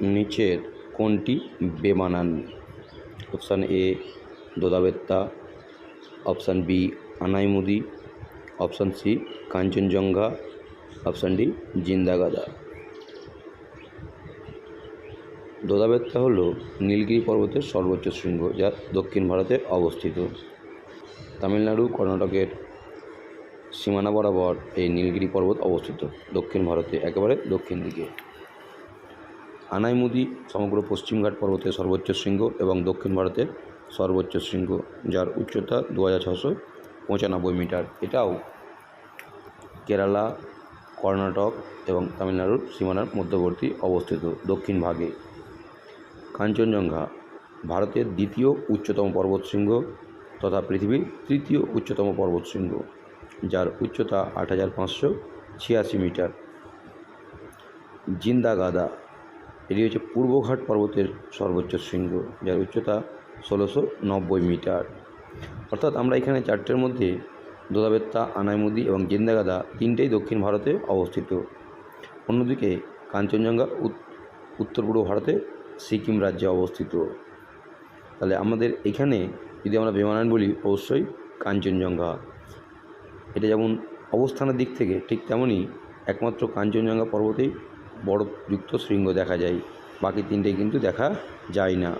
নিচের কোনটি বেমানান। Option A, Doddabetta. Option B, Anaimudi. Option C, Kanchenjunga. Option D, Jindhagada. Doddabetta হল নীলগিরি পর্বতের সর্বোচ্চ শৃঙ্গ, যা দক্ষিণ ভারতে অবস্থিত। তামিলনাড়ু, কর্ণাটকের সীমানা বরাবর এই নীলগিরি পর্বত অবস্থিত। দক্ষিণ ভারতে একেবারে দক্ষিণ দিকে। আনাইমুদি সমগ্র পশ্চিমঘাট পর্বতের সর্বোচ্চ শৃঙ্গ এবং দক্ষিণ ভারতের সর্বোচ্চ শৃঙ্গ, যার উচ্চতা দু হাজার ছশো পঁচানব্বই মিটার। এটাও কেরালা, কর্ণাটক এবং তামিলনাড়ুর সীমানার মধ্যবর্তী অবস্থিত দক্ষিণ ভাগে। কাঞ্চনজঙ্ঘা, ভারতের দ্বিতীয় উচ্চতম পর্বতশৃঙ্গ তথা পৃথিবীর তৃতীয় উচ্চতম পর্বতশৃঙ্গ যার উচ্চতা আট হাজার পাঁচশো ছিয়াশি মিটার। জিন্দাগাদা এটি হচ্ছে পূর্বঘাট পর্বতের সর্বোচ্চ শৃঙ্গ, যার উচ্চতা ষোলোশো নব্বই মিটার। অর্থাৎ আমরা এখানে চারটের মধ্যে দোদাবেত্তা আনাইমুদি এবং জিন্দাগাদা তিনটেই দক্ষিণ ভারতে অবস্থিত। অন্যদিকে কাঞ্চনজঙ্ঘা উত্তর পূর্ব ভারতে সিকিম রাজ্যে অবস্থিত। তাহলে আমাদের এখানে যদি আমরা বেমানান বলি, অবশ্যই কাঞ্চনজঙ্ঘা। এটা যেমন অবস্থানের দিক থেকে ঠিক তেমনই একমাত্র কাঞ্চনজঙ্ঘা পর্বতেই বরফযুক্ত শৃঙ্গ দেখা যায়। বাকি তিনটে কিন্তু দেখা যায় না।